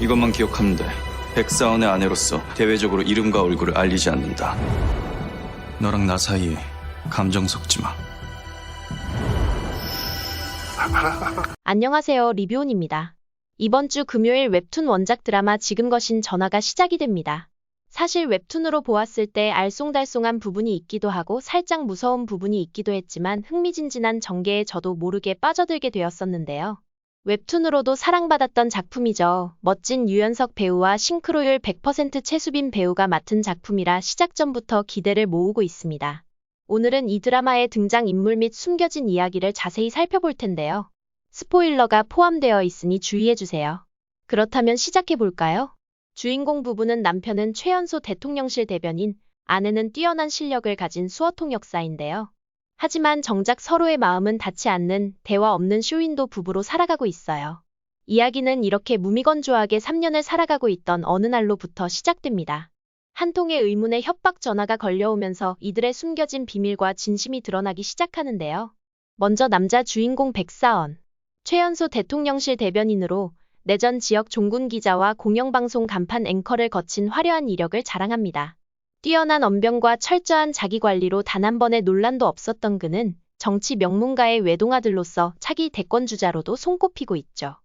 이것만 기억하면 돼. 백사원의 아내로서 대외적으로 이름과 얼굴을 알리지 않는다. 너랑 나 사이에 감정 섞지 마. 안녕하세요. 리뷰온입니다. 이번 주 금요일 웹툰 원작 드라마 지금 거신 전화가 시작이 됩니다. 사실 웹툰으로 보았을 때 알쏭달쏭한 부분이 있기도 하고 살짝 무서운 부분이 있기도 했지만 흥미진진한 전개에 저도 모르게 빠져들게 되었었는데요. 웹툰으로도 사랑받았던 작품이죠. 멋진 유연석 배우와 싱크로율 100% 최수빈 배우가 맡은 작품이라 시작 전부터 기대를 모으고 있습니다. 오늘은 이 드라마의 등장인물 및 숨겨진 이야기를 자세히 살펴볼 텐데요. 스포일러가 포함되어 있으니 주의해주세요. 그렇다면 시작해볼까요? 주인공 부부는 남편은 최연소 대통령실 대변인, 아내는 뛰어난 실력을 가진 수어통 역사인데요. 하지만 정작 서로의 마음은 닿지 않는 대화 없는 쇼윈도 부부로 살아가고 있어요. 이야기는 이렇게 무미건조하게 3년을 살아가고 있던 어느 날로부터 시작됩니다. 한 통의 의문의 협박 전화가 걸려오면서 이들의 숨겨진 비밀과 진심이 드러나기 시작하는데요. 먼저 남자 주인공 백사원. 최연소 대통령실 대변인으로 내전 지역 종군 기자와 공영방송 간판 앵커를 거친 화려한 이력을 자랑합니다. 뛰어난 언변과 철저한 자기관리로 단 한 번의 논란도 없었던 그는 정치 명문가의 외동아들로서 차기 대권주자로도 손꼽히고 있죠.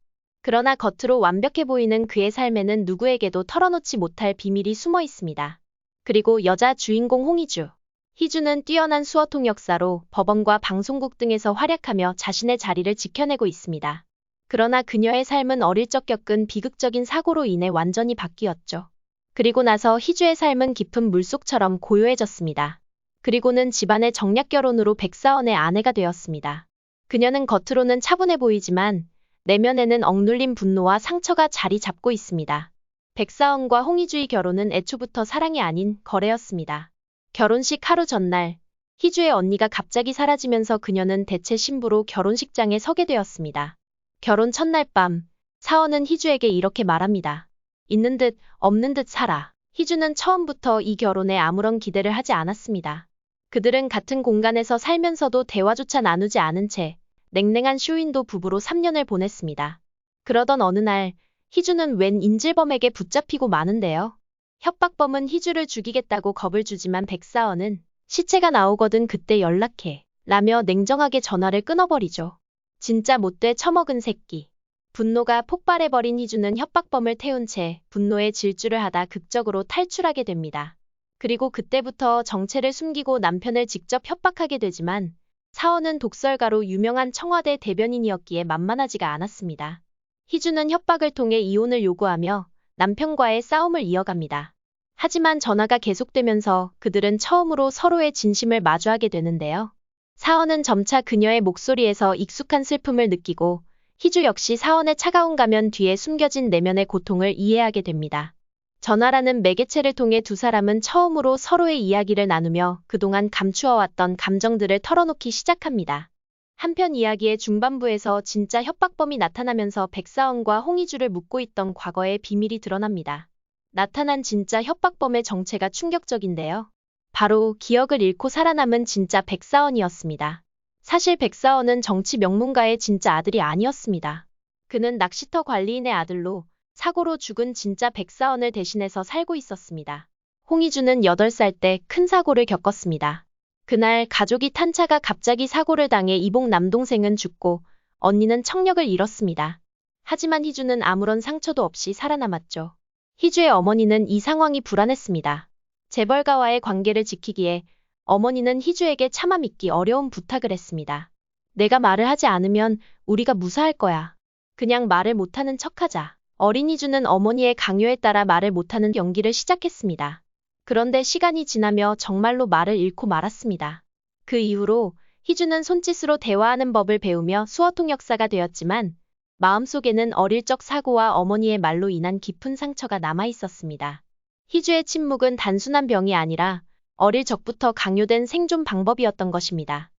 그러나 겉으로 완벽해 보이는 그의 삶에는 누구에게도 털어놓지 못할 비밀이 숨어 있습니다. 그리고 여자 주인공 홍희주. 희주는 뛰어난 수어 통 역사로 법원과 방송국 등에서 활약하며 자신의 자리를 지켜내고 있습니다. 그러나 그녀의 삶은 어릴 적 겪은 비극적인 사고로 인해 완전히 바뀌었죠. 그리고 나서 희주의 삶은 깊은 물속처럼 고요해졌습니다. 그리고는 집안의 정략 결혼으로 백사원의 아내가 되었습니다. 그녀는 겉으로는 차분해 보이지만 내면에는 억눌린 분노와 상처가 자리 잡고 있습니다. 백사원과 홍희주의 결혼은 애초부터 사랑이 아닌 거래였습니다. 결혼식 하루 전날, 희주의 언니가 갑자기 사라지면서 그녀는 대체 신부로 결혼식장에 서게 되었습니다. 결혼 첫날 밤, 사원은 희주에게 이렇게 말합니다. 있는 듯 없는 듯 살아. 희주는 처음부터 이 결혼에 아무런 기대를 하지 않았습니다. 그들은 같은 공간에서 살면서도 대화조차 나누지 않은 채 냉랭한 쇼윈도 부부로 3년을 보냈습니다. 그러던 어느 날 희주는 웬 인질범에게 붙잡히고 마는데요. 협박범은 희주를 죽이겠다고 겁을 주지만 백사원은 시체가 나오거든 그때 연락해 라며 냉정하게 전화를 끊어버리죠. 진짜 못돼 처먹은 새끼. 분노가 폭발해버린 희주는 협박범을 태운 채 분노의 질주를 하다 극적으로 탈출하게 됩니다. 그리고 그때부터 정체를 숨기고 남편을 직접 협박하게 되지만 사원은 독설가로 유명한 청와대 대변인이었기에 만만하지가 않았습니다. 희주는 협박을 통해 이혼을 요구하며 남편과의 싸움을 이어갑니다. 하지만 전화가 계속되면서 그들은 처음으로 서로의 진심을 마주하게 되는데요. 사원은 점차 그녀의 목소리에서 익숙한 슬픔을 느끼고 희주 역시 사원의 차가운 가면 뒤에 숨겨진 내면의 고통을 이해하게 됩니다. 전화라는 매개체를 통해 두 사람은 처음으로 서로의 이야기를 나누며 그동안 감추어왔던 감정들을 털어놓기 시작합니다. 한편 이야기의 중반부에서 진짜 협박범이 나타나면서 백사원과 홍희주를 묻고 있던 과거의 비밀이 드러납니다. 나타난 진짜 협박범의 정체가 충격적인데요. 바로 기억을 잃고 살아남은 진짜 백사원이었습니다. 사실 백사원은 정치 명문가의 진짜 아들이 아니었습니다. 그는 낚시터 관리인의 아들로 사고로 죽은 진짜 백사원을 대신해서 살고 있었습니다. 홍희주는 8살 때 큰 사고를 겪었습니다. 그날 가족이 탄 차가 갑자기 사고를 당해 이복 남동생은 죽고 언니는 청력을 잃었습니다. 하지만 희주는 아무런 상처도 없이 살아남았죠. 희주의 어머니는 이 상황이 불안했습니다. 재벌가와의 관계를 지키기에 어머니는 희주에게 차마 믿기 어려운 부탁을 했습니다. 내가 말을 하지 않으면 우리가 무사할 거야. 그냥 말을 못하는 척하자. 어린 희주는 어머니의 강요에 따라 말을 못하는 연기를 시작했습니다. 그런데 시간이 지나며 정말로 말을 잃고 말았습니다. 그 이후로 희주는 손짓으로 대화하는 법을 배우며 수어 통 역사가 되었지만 마음속에는 어릴 적 사고와 어머니의 말로 인한 깊은 상처가 남아 있었습니다. 희주의 침묵은 단순한 병이 아니라 어릴 적부터 강요된 생존 방법이었던 것입니다.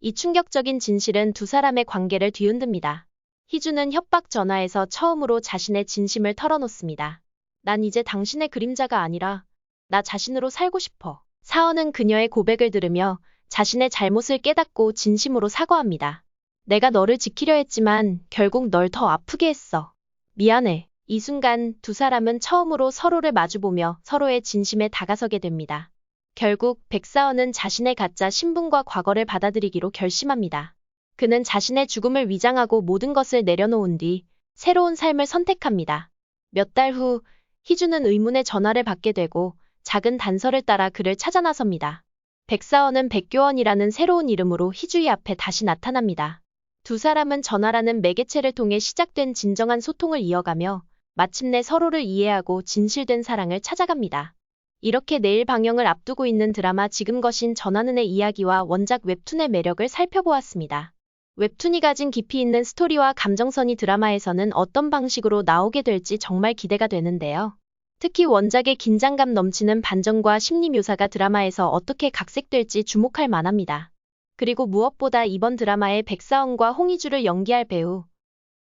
이 충격적인 진실은 두 사람의 관계를 뒤흔듭니다. 희주는 협박 전화에서 처음으로 자신의 진심을 털어놓습니다. 난 이제 당신의 그림자가 아니라 나 자신으로 살고 싶어. 사원은 그녀의 고백을 들으며 자신의 잘못을 깨닫고 진심으로 사과합니다. 내가 너를 지키려 했지만 결국 널 더 아프게 했어. 미안해. 이 순간 두 사람은 처음으로 서로를 마주보며 서로의 진심에 다가서게 됩니다. 결국 백사원은 자신의 가짜 신분과 과거를 받아들이기로 결심합니다. 그는 자신의 죽음을 위장하고 모든 것을 내려놓은 뒤 새로운 삶을 선택합니다. 몇 달 후 희주는 의문의 전화를 받게 되고 작은 단서를 따라 그를 찾아 나섭니다. 백사원은 백교원이라는 새로운 이름으로 희주의 앞에 다시 나타납니다. 두 사람은 전화라는 매개체를 통해 시작된 진정한 소통을 이어가며 마침내 서로를 이해하고 진실된 사랑을 찾아갑니다. 이렇게 내일 방영을 앞두고 있는 드라마 지금 거신 전하는의 이야기와 원작 웹툰의 매력을 살펴보았습니다. 웹툰이 가진 깊이 있는 스토리와 감정선이 드라마에서는 어떤 방식으로 나오게 될지 정말 기대가 되는데요. 특히 원작의 긴장감 넘치는 반전과 심리 묘사가 드라마에서 어떻게 각색될지 주목할 만합니다. 그리고 무엇보다 이번 드라마에 백사원과 홍희주를 연기할 배우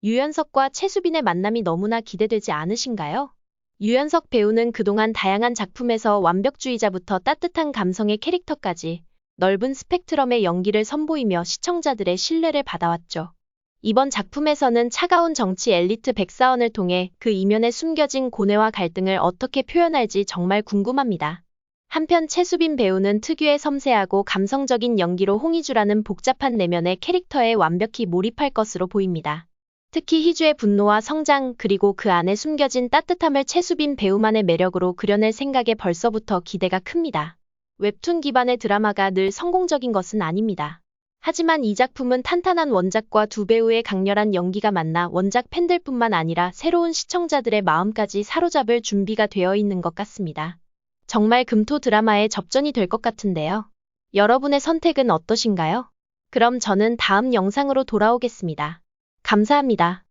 유연석과 최수빈의 만남이 너무나 기대되지 않으신가요? 유연석 배우는 그동안 다양한 작품에서 완벽주의자부터 따뜻한 감성의 캐릭터까지 넓은 스펙트럼의 연기를 선보이며 시청자들의 신뢰를 받아왔죠. 이번 작품에서는 차가운 정치 엘리트 백사원을 통해 그 이면에 숨겨진 고뇌와 갈등을 어떻게 표현할지 정말 궁금합니다. 한편 최수빈 배우는 특유의 섬세하고 감성적인 연기로 홍희주라는 복잡한 내면의 캐릭터에 완벽히 몰입할 것으로 보입니다. 특히 희주의 분노와 성장 그리고 그 안에 숨겨진 따뜻함을 최수빈 배우만의 매력으로 그려낼 생각에 벌써부터 기대가 큽니다. 웹툰 기반의 드라마가 늘 성공적인 것은 아닙니다. 하지만 이 작품은 탄탄한 원작과 두 배우의 강렬한 연기가 만나 원작 팬들뿐만 아니라 새로운 시청자들의 마음까지 사로잡을 준비가 되어 있는 것 같습니다. 정말 금토 드라마의 접전이 될 것 같은데요. 여러분의 선택은 어떠신가요? 그럼 저는 다음 영상으로 돌아오겠습니다. 감사합니다.